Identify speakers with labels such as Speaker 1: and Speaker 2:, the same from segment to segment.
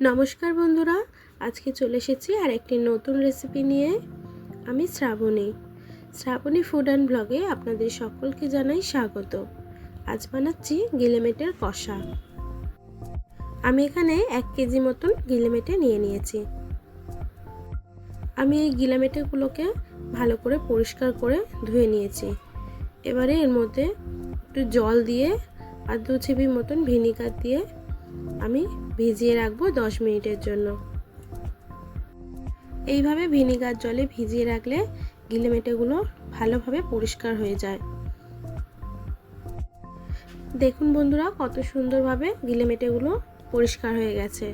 Speaker 1: নমস্কার বন্ধুরা, আজকে চলে এসেছি আর একটি নতুন রেসিপি নিয়ে। আমি শ্রাবণী। শ্রাবণী ফুড অ্যান্ড ব্লগে আপনাদের সকলকে জানাই স্বাগত। আজ বানাচ্ছি গিলেমেটের কষা। আমি এখানে এক কেজি মতন গিলেমেটে নিয়ে নিয়েছি। আমি এই গিলেমেটেগুলোকে ভালো করে পরিষ্কার করে ধুয়ে নিয়েছি। এবারে এর মধ্যে একটু জল দিয়ে আর দু চিবি মতন ভিনিগার দিয়ে আমি ভিজিয়ে রাখব দশ মিনিটের জন্য। এইভাবে ভিনিগার জলে ভিজিয়ে রাখলে গিলেমেটেগুলো ভালোভাবে পরিষ্কার হয়ে যায়। দেখুন বন্ধুরা, কত সুন্দরভাবে গিলেমেটেগুলো পরিষ্কার হয়ে গেছে।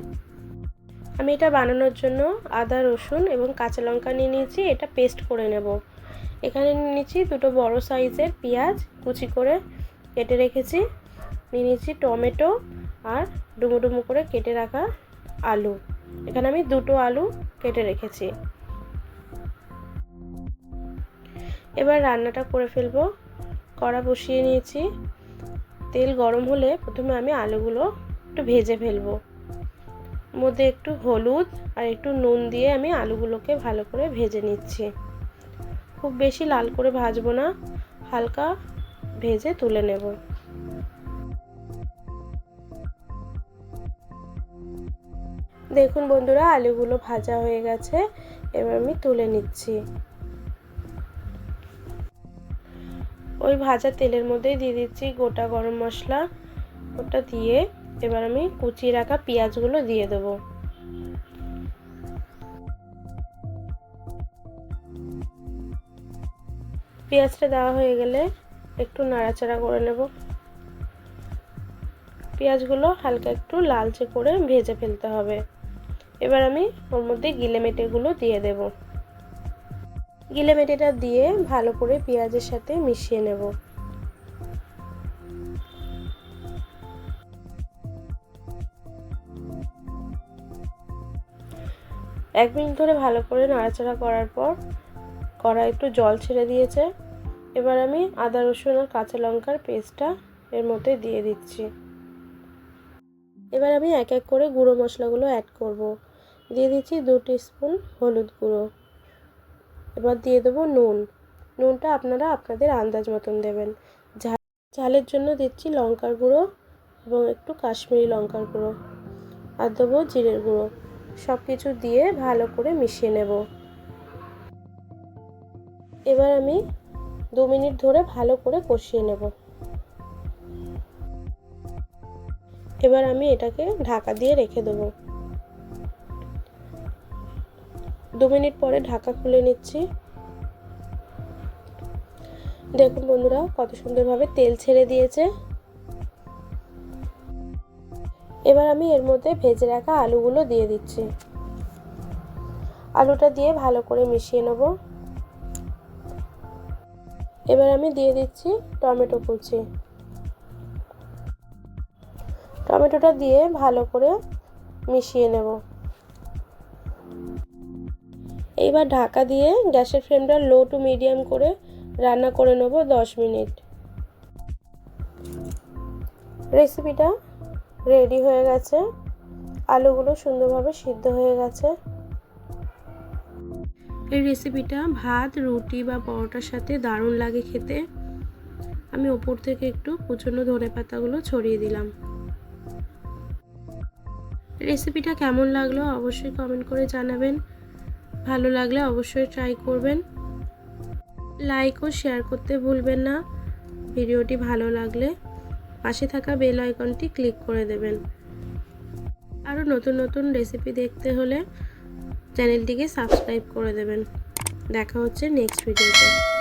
Speaker 1: আমি এটা বানানোর জন্য আদা, রসুন এবং কাঁচা লঙ্কা নিয়ে নিয়েছি, এটা পেস্ট করে নেব। এখানে নিয়ে নিয়েছি দুটো বড় সাইজের পেঁয়াজ কুচি করে কেটে রেখেছি। নিয়ে নিয়েছি টমেটো আর ডুমো ডুমো করে কেটে রাখা আলু। এখানে আমি দুটো আলু কেটে রেখেছি। এবার রান্নাটা করে ফেলব। কড়া বসিয়ে নিয়েছি। তেল গরম হলে প্রথমে আমি আলুগুলো একটু ভেজে ফেলব। মধ্যে একটু হলুদ আর একটু নুন দিয়ে আমি আলুগুলোকে ভালো করে ভেজে নিচ্ছি। খুব বেশি লাল করে ভাজবো না, হালকা ভেজে তুলে নেব। দেখুন বন্ধুরা, আলুগুলো ভাজা হয়ে গেছে। এবার আমি তুলে নিচ্ছি। ওই ভাজা তেলের মধ্যেই দিয়ে দিচ্ছি গোটা গরম মশলা। ওটা দিয়ে এবার আমি কুচিয়ে রাখা পেঁয়াজগুলো দিয়ে দেবো। পেঁয়াজটা দেওয়া হয়ে গেলে একটু নাড়াচাড়া করে নেব। পেঁয়াজগুলো হালকা একটু লালচে করে ভেজে ফেলতে হবে। এবার আমি ওর মধ্যে গিলে মেটেগুলো দিয়ে দেব। গিলে মেটেটা দিয়ে ভালো করে পেঁয়াজের সাথে মিশিয়ে নেব। এক মিনিট ধরে ভালো করে নাড়াচাড়া করার পর কড়া একটু জল ছেড়ে দিয়েছে। এবার আমি আদা রসুন আর কাঁচা লঙ্কার পেস্টটা এর মধ্যে দিয়ে দিচ্ছি। এবার আমি এক এক করে গুঁড়ো মশলাগুলো অ্যাড করব। দিয়ে দিচ্ছি দু স্পুন হলুদ গুঁড়ো। এবার দিয়ে দেবো নুন। নুনটা আপনারা আপনাদের আন্দাজ মতন দেবেন। ঝাল ঝালের জন্য দিচ্ছি লঙ্কার গুঁড়ো এবং একটু কাশ্মীরি লঙ্কার গুঁড়ো। আর দেবো জিরের গুঁড়ো। সব কিছু দিয়ে ভালো করে মিশিয়ে নেব। এবার আমি দু মিনিট ধরে ভালো করে কষিয়ে নেব। এবার আমি এটাকে ঢাকা দিয়ে রেখে দেবো। দু মিনিট পরে ঢাকা খুলে নিচ্ছি। দেখুন বন্ধুরা, কত সুন্দরভাবে তেল ছেড়ে দিয়েছে। এবার আমি এর মধ্যে ভেজে রাখা আলুগুলো দিয়ে দিচ্ছি। আলুটা দিয়ে ভালো করে মিশিয়ে নেব। এবার আমি দিয়ে দিচ্ছি টমেটো কুচি। টমেটোটা দিয়ে ভালো করে মিশিয়ে নেব। এইবার ঢাকা দিয়ে গ্যাসের ফ্লেমটা লো টু মিডিয়াম করে রান্না করে নেব দশ মিনিট। রেসিপিটা রেডি হয়ে গেছে। আলুগুলো সুন্দরভাবে সিদ্ধ হয়ে গেছে। এই রেসিপিটা ভাত, রুটি বা পরোটার সাথে দারুণ লাগে খেতে। আমি ওপর থেকে একটু কুচনো ধনে পাতাগুলো ছড়িয়ে দিলাম। রেসিপিটা কেমন লাগল অবশ্যই কমেন্ট করে জানাবেন। ভালো লাগলে অবশ্যই ট্রাই করবেন। লাইক ও শেয়ার করতে ভুলবেন না। ভিডিওটি ভালো লাগলে পাশে থাকা বেল আইকনটি ক্লিক করে দেবেন। আরও নতুন নতুন রেসিপি দেখতে হলে চ্যানেলটিকে সাবস্ক্রাইব করে দেবেন। দেখা হচ্ছে নেক্সট ভিডিওতে